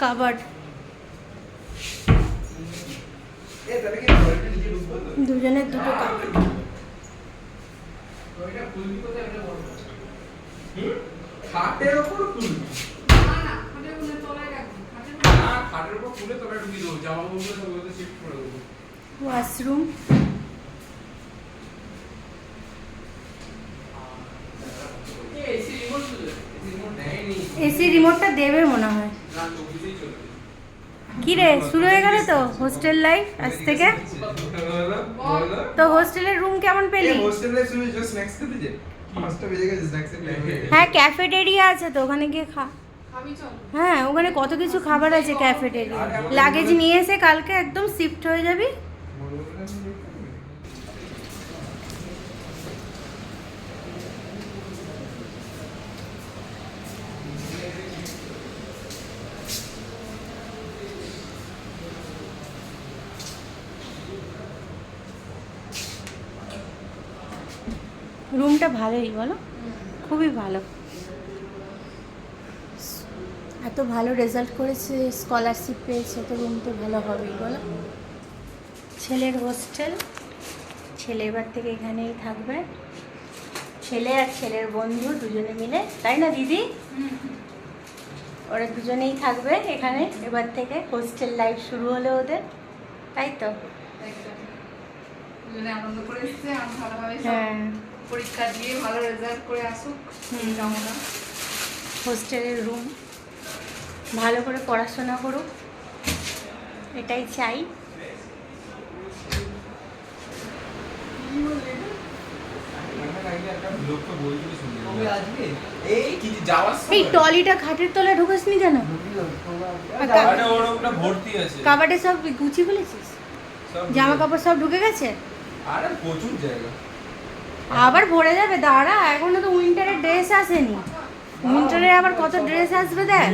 Covered দুজনের দুটো খাটের উপরে খাটের তুলে তোরা ঢুকিয়ে দেবো জামা সব শিফট করে দেবো ওয়াশরুম এসি রিমোট শুধু এসি রিমোট নেয়নি এসি রিমোটটা দেবে মনে হয়। কি রে শুরু হয়ে গেল তো হোস্টেল লাইফ আজ থেকে? তো হোস্টেলের রুম কেমন পেলি? হোস্টেল লাইফ শুনে জাস্ট স্ন্যাক্স খেতে যে? পাঁচটা বেজে গেছে স্ন্যাক্স এর হ্যাঁ ক্যাফেটেরিয়া আছে তো ওখানে গিয়ে খা। হ্যাঁ ওখানে কত কিছু খাবার আছে ক্যাফেটেরিয়া লাগেজ নিয়ে এসে কালকে একদম শিফট হয়ে যাবি? রুমটা ভালোই বলো? খুবই ভালো। এত ভালো রেজাল্ট করেছে স্কলারশিপ পেয়েছে তো রুম তো ভালো হবেই বলো? ছেলের হোস্টেল ছেলে এবার থেকে এখানেই থাকবে। ছেলে আর ছেলের বন্ধু দুজনে মিলে তাই না দিদি? ওরা দুজনেই থাকবে এখানে এবার থেকে হোস্টেল লাইফ শুরু হলো ওদের তাই তো? হ্যাঁ। পরীক্ষা দিয়ে ভালো রেজাল্ট করে আসুক কামনা। হোস্টেলের রুম। ভালো করে পড়াশোনা করুক এটাই চাই। এই টলিটা খাটের তলায় ঢুকাসনি কেন? ফেলেছিস? সব জামা কাপড় সব ঢুকে গেছে? আরে প্রচুর জায়গা। আবার ভরে যাবে দাঁড়া এখনও তো উইন্টারের ড্রেস আসেনি। উইন্টারে আবার কত ড্রেস আসবে দেখ?